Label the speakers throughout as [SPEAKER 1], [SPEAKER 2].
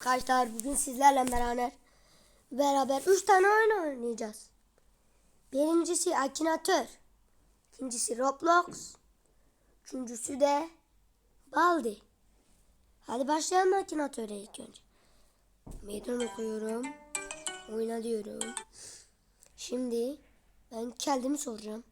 [SPEAKER 1] Arkadaşlar bugün sizlerle beraber beraber 3 tane oyun oynayacağız. Birincisi Akinator. ikincisi Roblox. Üçüncüsü de Baldi. Hadi başlayalım Akinator'a ilk önce. Meydan okuyorum. Oyna diyorum. Şimdi ben kendimi soracağım.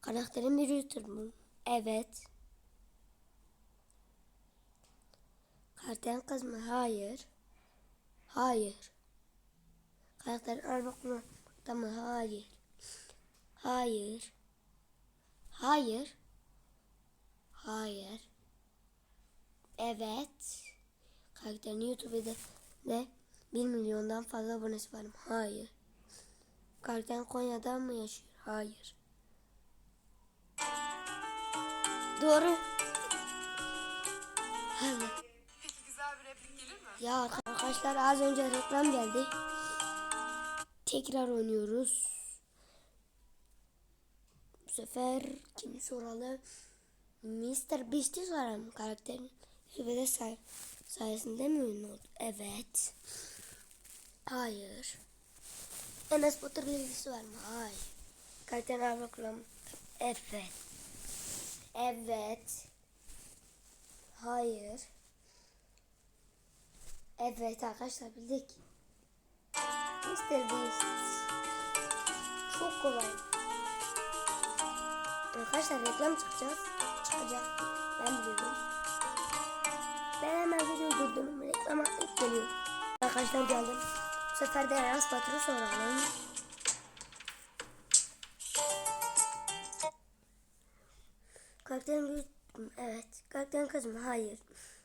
[SPEAKER 1] Karakterim bir YouTuber mu? Evet. Karakterin kız mı? Hayır. Hayır. Karakterin erkek mi? Tamam. Hayır. Hayır. Hayır. Hayır. Evet. Karakterin YouTube'da de 1 milyondan fazla abonesi var mı? Hayır. Karakterin Konya'da mı yaşıyor? Hayır. Doğru. Evet. Ya arkadaşlar az önce reklam geldi. Tekrar oynuyoruz. Bu sefer kimi soralım? Mr. Beast'i soralım karakterin. Sübede say sayesinde mi ünlü oldu? Evet. Hayır. Enes Batur ilgisi var mı? Hayır. Karakterin armakla mı? Evet. Evet. Hayır. Evet arkadaşlar bildik. Mr. Beast. Çok kolay. Arkadaşlar reklam çıkacağız. Çıkacak. Ben biliyorum. Ben hemen videoyu durdurdum. Reklama ilk geliyor. Arkadaşlar geldim. Bu sefer de Eras Batur'u soralım. Bir... Evet. Karakterin kız mı? Hayır.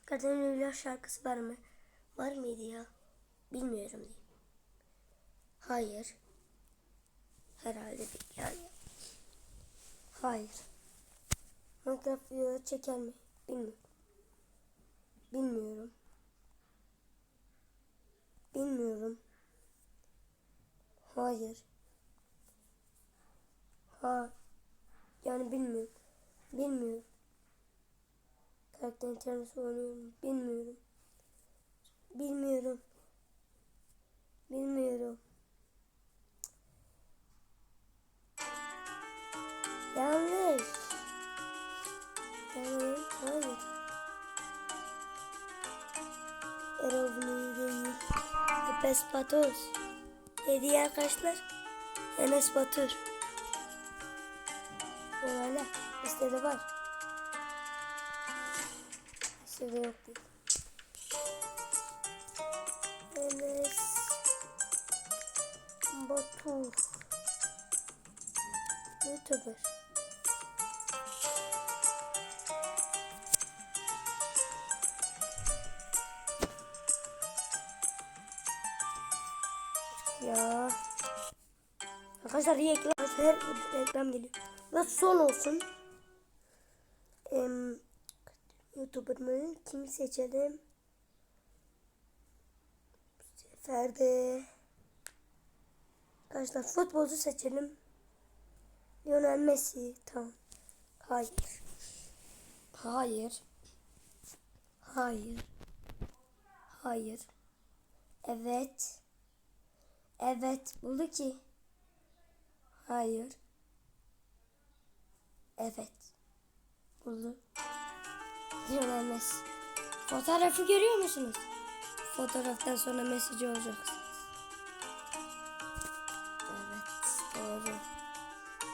[SPEAKER 1] Karakterin bir şarkısı var mı? Var mıydı ya? Bilmiyorum diyeyim. Hayır. Herhalde değil yani. Hayır. Minecraft video çeker mi? Bilmiyorum. Bilmiyorum. Bilmiyorum. Hayır. Ha. Yani bilmiyorum. Bilmiyorum. Karakter internet oynuyorum. Bilmiyorum. Bilmiyorum. Bilmiyorum. Yanlış. Yanlış. Hayır. Erovni değil. Epes Patos. Hediye arkadaşlar. Enes Batur. Böyle listede var. Listede yok değil. YouTuber Ya Arkadaşlar reklam her reklam geliyor. Ve son olsun. Em, YouTuber mı? Kimi seçelim? De Arkadaşlar futbolcu seçelim. Lionel Messi. Tamam. Hayır. Hayır. Hayır. Hayır. Evet. Evet. Buldu ki. Hayır. Evet. Buldu. Lionel Messi. Fotoğrafı görüyor musunuz? Fotoğraftan sonra mesajı olacaksınız.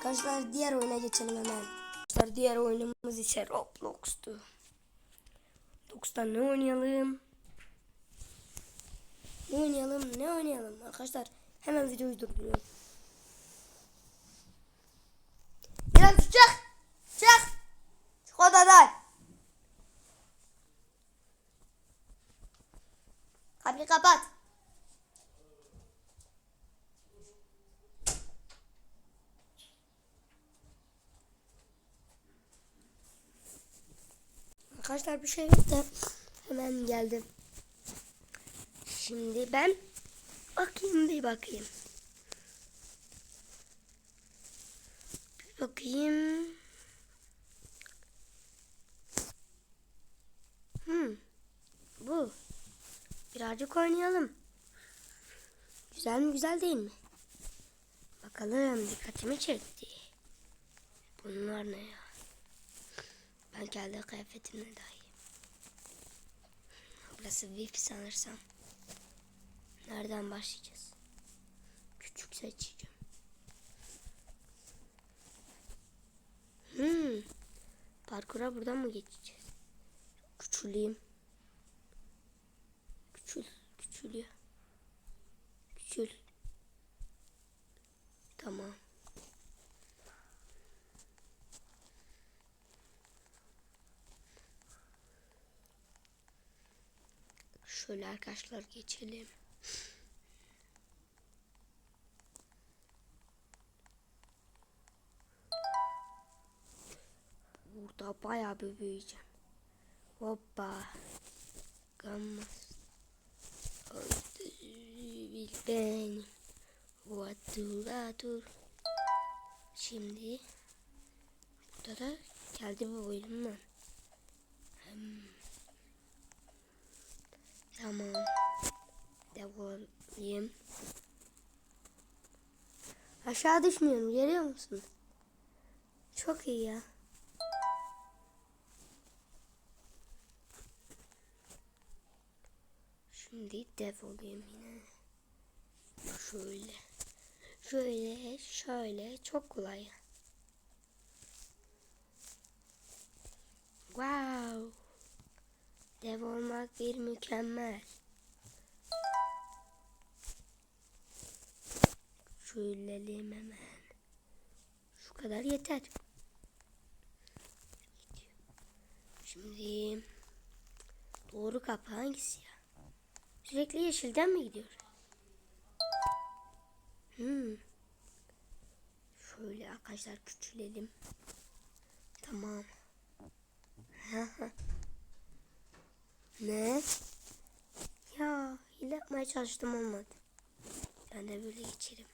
[SPEAKER 1] Arkadaşlar diğer oyuna geçelim hemen. Arkadaşlar diğer oyunumuz ise Roblox'tu. Roblox'ta ne oynayalım? Ne oynayalım? Ne oynayalım? Arkadaşlar hemen videoyu durduruyorum. Biraz çık! Çık! Çık odadan! Kapıyı kapat. Arkadaşlar bir şey yok da hemen geldim. Şimdi ben bakayım bir bakayım. Bir bakayım. Hmm. Bu. Biraz Birazcık oynayalım. Güzel mi güzel değil mi? Bakalım dikkatimi çekti. Bunlar ne ya? Ben kendi kıyafetimle dahi. Burası VIP sanırsam. Nereden başlayacağız? Küçük seçeceğim. Hmm. Parkura buradan mı geçeceğiz? Küçüleyim. Küçül. Küçülüyor. Küçül. Tamam. Şöyle arkadaşlar geçelim. Burada bayağı bir büyüyeceğim. Hoppa. Gammaz. Bil beni. Vatur atur. Şimdi burada da geldi bu oyundan. Hmm. Tamam. Devolayım. Aşağı düşmüyorum görüyor musun? Çok iyi ya. Şimdi dev olayım yine. Şöyle. Şöyle, şöyle. Çok kolay. Wow. Dev olmak bir mükemmel. Şöyleleyim hemen. Şu kadar yeter. Şimdi doğru kapı hangisi ya? Sürekli yeşilden mi gidiyor? Hmm. Şöyle arkadaşlar küçülelim. Tamam. ne? Ya hile yapmaya çalıştım olmadı. Ben de böyle geçerim.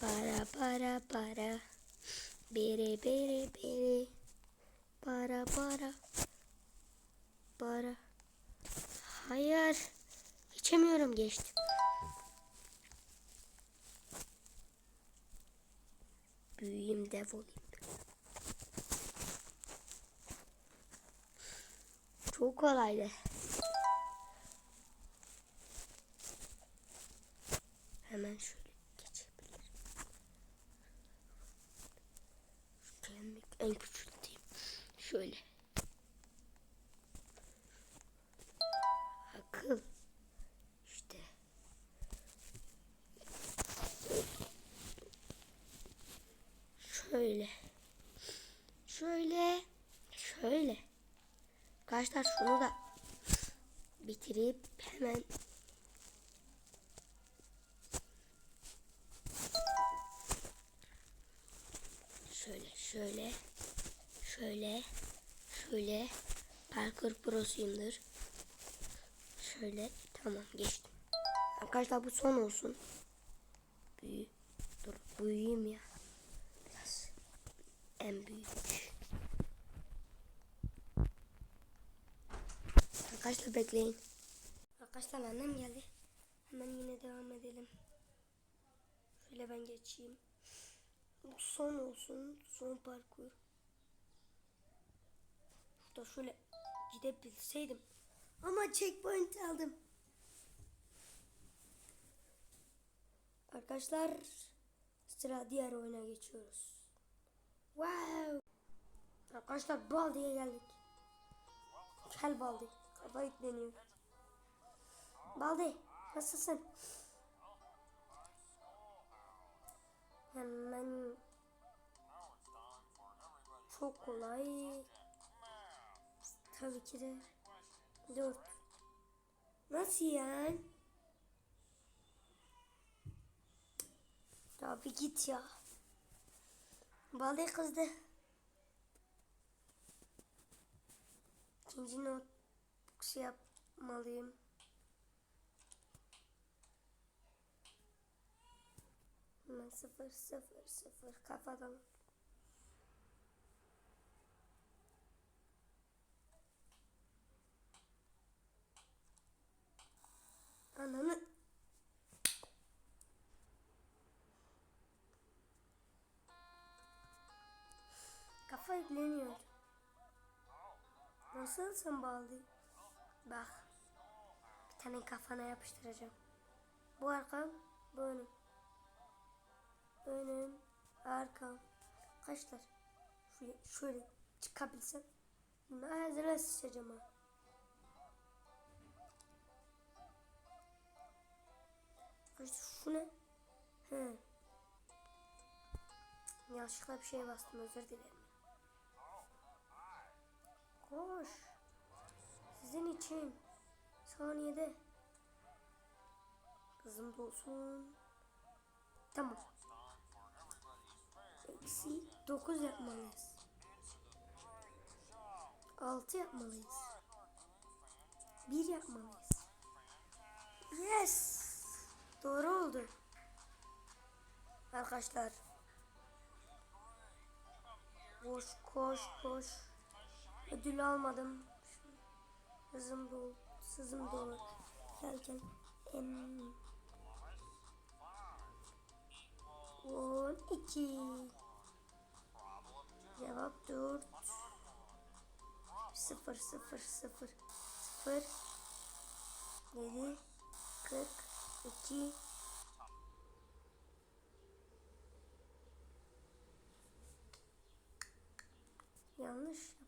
[SPEAKER 1] Para para para. Bere bere bere. Para para. Para. Hayır. Geçemiyorum geçtim. Büyüyeyim dev olayım. Çok kolaydı. Hemen şöyle geçebilirim. En küçülteyim. Şöyle. Arkadaşlar şunu da bitirip hemen şöyle şöyle şöyle şöyle parkur prosuyumdur. Şöyle tamam geçtim. Arkadaşlar bu son olsun. Büyü. Dur büyüyeyim ya. Biraz en büyük. Arkadaşlar bekleyin. Arkadaşlar annem geldi. Hemen yine devam edelim. Şöyle ben geçeyim. Son olsun. Son parkur. Şurada şöyle gidebilseydim. Ama checkpoint aldım. Arkadaşlar sıra diğer oyuna geçiyoruz. Wow. Arkadaşlar Baldi'ye geldik. Gel Baldi. Kafa yükleniyor. Baldi nasılsın? Hemen çok kolay. Tabii ki de dört. Nasıl yani? Abi git ya. Baldi kızdı. İkinci not şey yapmalıyım. Hemen sıfır sıfır sıfır kafadan. Ananı. Kafa yükleniyor. Nasıl sen bağlı? Bak. Bir tane kafana yapıştıracağım. Bu arkam, bu önüm. Önüm, arkam. Kaçlar? Şöyle, şöyle çıkabilsem. Bunu ağzına sıçacağım ha. Kaçtı şu ne? He. Yanlışlıkla bir şeye bastım özür dilerim. Sizin için. Saniyede. Hızım dolsun. Tamam. Eksi 9 yapmalıyız. 6 yapmalıyız. 1 yapmalıyız. Yes. Doğru oldu. Arkadaşlar. Koş koş koş. Ödül almadım. Hızım dolu. Sızım dolu. Derken em, 12 Cevap 4 0 0 0 0 7 42 Yanlış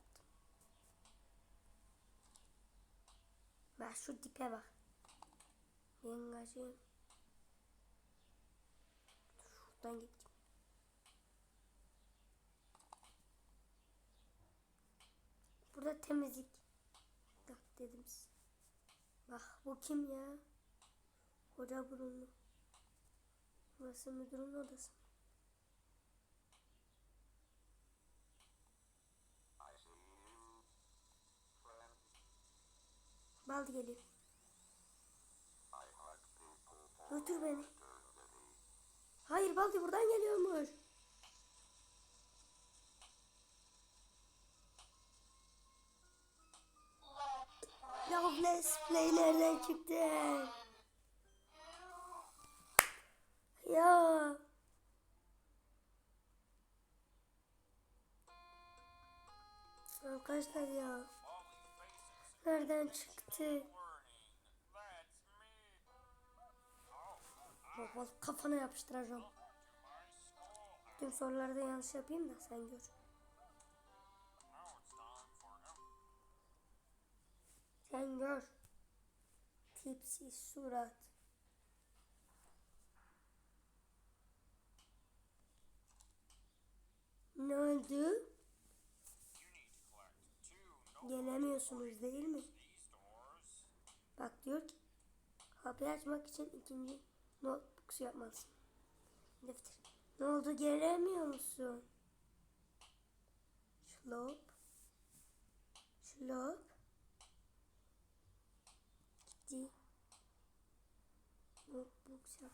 [SPEAKER 1] Bak şu dipe bak. Yengacığım. Şuradan gittim. Burada temizlik. Bak dedim size. Bak bu kim ya? Hoca burunlu. Burası müdürün odası. Baldı geliyor. Götür beni. Hayır Baldi buradan geliyormuş. Loveless Play nereden çıktı? Ya. Arkadaşlar ya. Nereden çıktı? Baba kafana yapıştıracağım. Tüm sorularda yanlış yapayım da sen gör. Sen gör. Tipsi surat. Ne oldu? Gelemiyorsunuz değil mi? Bak diyor ki kapıyı açmak için ikinci notebook yapmalısın. Defter. Ne oldu gelemiyor musun? Şlop. Şlop. Gitti. Notebook yap.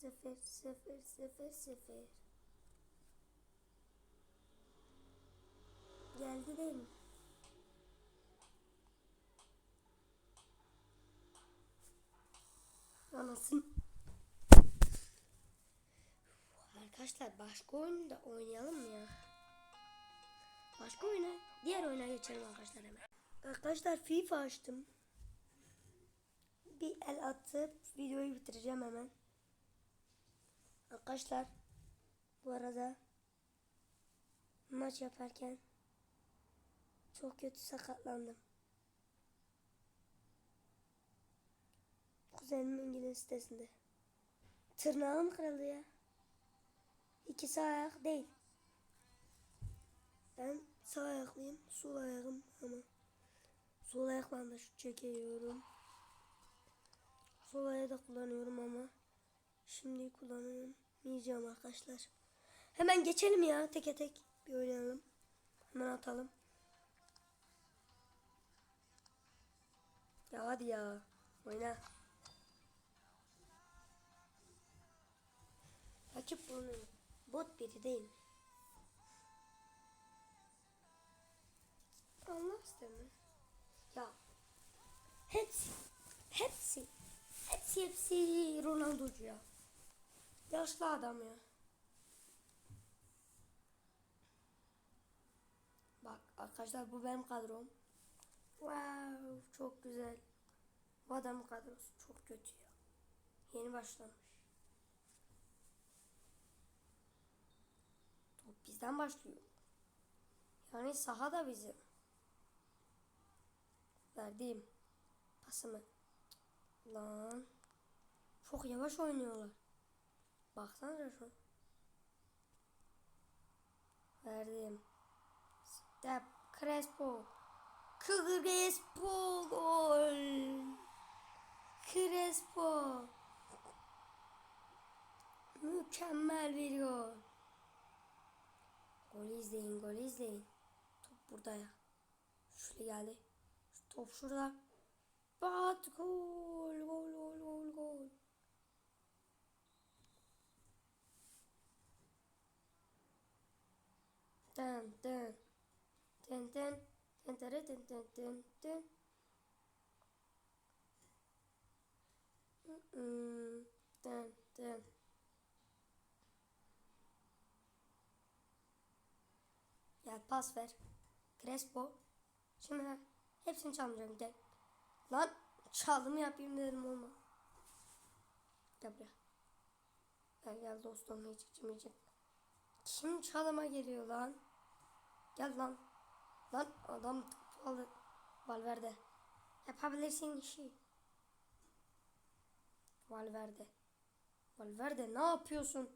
[SPEAKER 1] Sıfır sıfır sıfır sıfır. Geldi değil mi? Anasın. Arkadaşlar başka oyunu da oynayalım ya? Başka oyuna, diğer oyuna geçelim arkadaşlar hemen. Arkadaşlar FIFA açtım. Bir el atıp videoyu bitireceğim hemen. Arkadaşlar bu arada maç yaparken çok kötü sakatlandım. Kuzenim İngiliz sitesinde. Tırnağım kırıldı ya. İkisi ayak değil. Ben sağ ayaklıyım. Sol ayağım ama. Sol ayakla da şut çekiyorum. Sol ayağı da kullanıyorum ama. Şimdi kullanamayacağım arkadaşlar. Hemen geçelim ya teke tek bir oynayalım. Hemen atalım. Ya hadi ya. Oyna. Rakip bunun bot biri değil? Allah isteme. Ya hepsi Messi Ronaldo'cu ya. Yaşlı adam ya. Bak arkadaşlar bu benim kadrom. Wow çok güzel. Bu adamın kadrosu çok kötü ya. Yeni başlamış. Top bizden başlıyor. Yani saha da bizim. Verdiğim pasımı. Lan. Çok yavaş oynuyorlar. Baksana şu. Verdim. Step Crespo. Crespo gol. Crespo. Mükemmel bir gol. Gol izleyin, gol izleyin. Top burada ya. Şöyle geldi. Şu top şurada. Bat gol, gol, gol, gol, gol. Dın dın. Dın dın. Dın dın dın dın. Mm, Dın dın. Gel pas ver. Crespo. Şimdi ben hepsini çalmayacağım gel. Lan çaldım yapayım dedim olma. Gel buraya. Gel gel dostum hiç içmeyecek. Kim çalıma geliyor lan? Gel lan. Lan adam topu aldı. Valverde. Yapabilirsin işi. Valverde. Valverde ne yapıyorsun?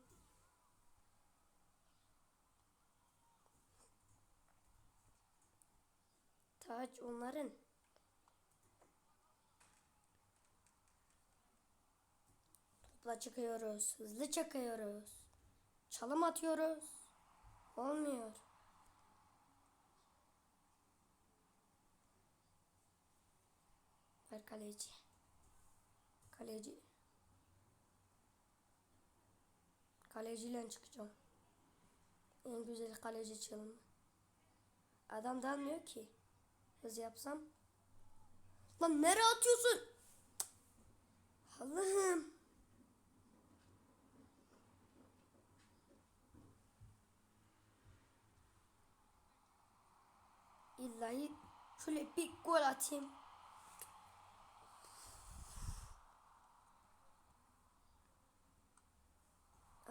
[SPEAKER 1] Taç onların. Topla çıkıyoruz. Hızlı çıkıyoruz. Çalım atıyoruz. Olmuyor. Ver kaleci. Kaleci. Kaleciyle çıkacağım. En güzel kaleci çalımı. Adam dalmıyor ki. Hız yapsam. Lan nereye atıyorsun? Allah'ım. İllahi şöyle bir gol atayım.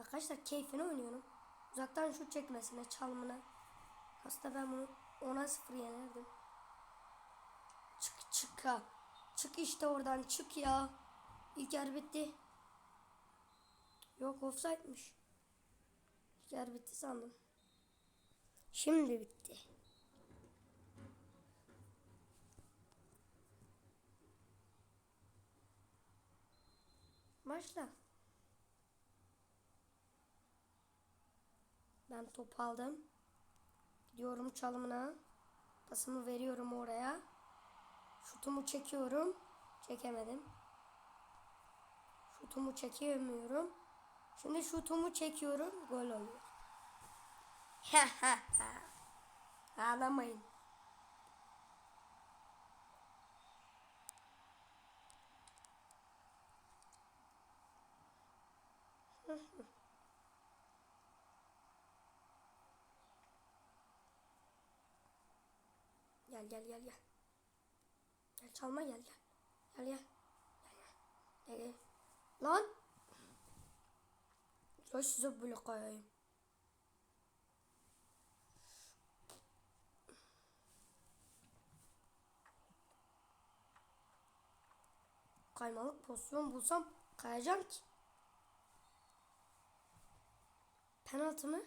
[SPEAKER 1] Arkadaşlar keyfini oynuyorum. Uzaktan şut çekmesine, çalımına. Aslında ben bunu 10'a 0 yenerdim. Çık çık ha. Çık işte oradan çık ya. İlk yer bitti. Yok offside'miş. İlk yer bitti sandım. Şimdi bitti. Başla. Ben top aldım. Gidiyorum çalımına. Pasımı veriyorum oraya. Şutumu çekiyorum. Çekemedim. Şutumu çekemiyorum. Şimdi şutumu çekiyorum. Gol oluyor. Ağlamayın. Gel gel gel gel. Gel çalma gel gel. Gel gel. Gel gel. Gel. Lan. Ya size böyle kayayım. Kaymalık pozisyon bulsam kayacağım ki. Penaltı mı?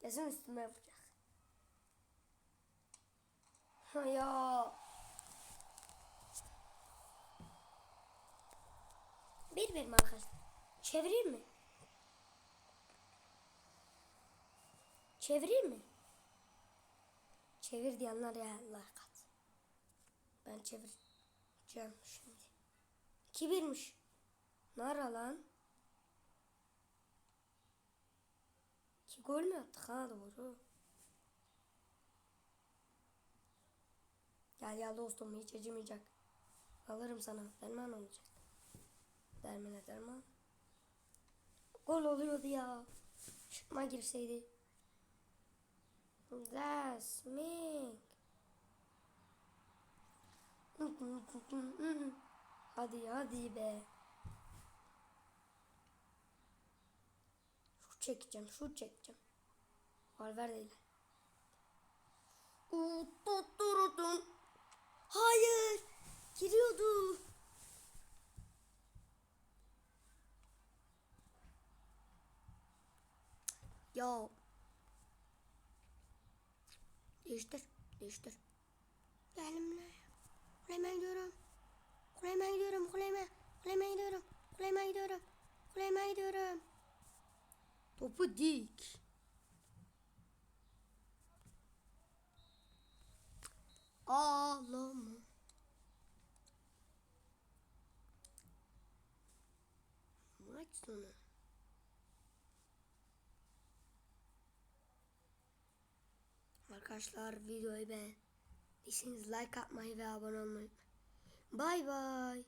[SPEAKER 1] Kesin üstüme yapacak. Ha ya. Bir benim arkadaşlar. Çevireyim mi? Çevireyim mi? Çevir diyenler ya Allah kat. Ben çevireceğim şimdi. İki birmiş. Nara lan? İki gol mü attık ha doğru. Gel gel dostum hiç acımayacak. Alırım sana. Derman olacak. Vermedi ama. Gol oluyordu ya. Şıkma girseydi. Dasmik. Hadi hadi be. Şut çekeceğim, şut çekeceğim. Valverde ile. Hayır. Giriyordu. Ya. Değiştir. Değiştir. Benimle. Kuleme gidiyorum. Kuleme gidiyorum. Kuleme. Kuleme gidiyorum. Kuleme gidiyorum. Kuleme gidiyorum. Topu dik. Ağlama. Maç sonu. Arkadaşlar videoyu beğendiyseniz like atmayı ve abone olmayı. Bay bay.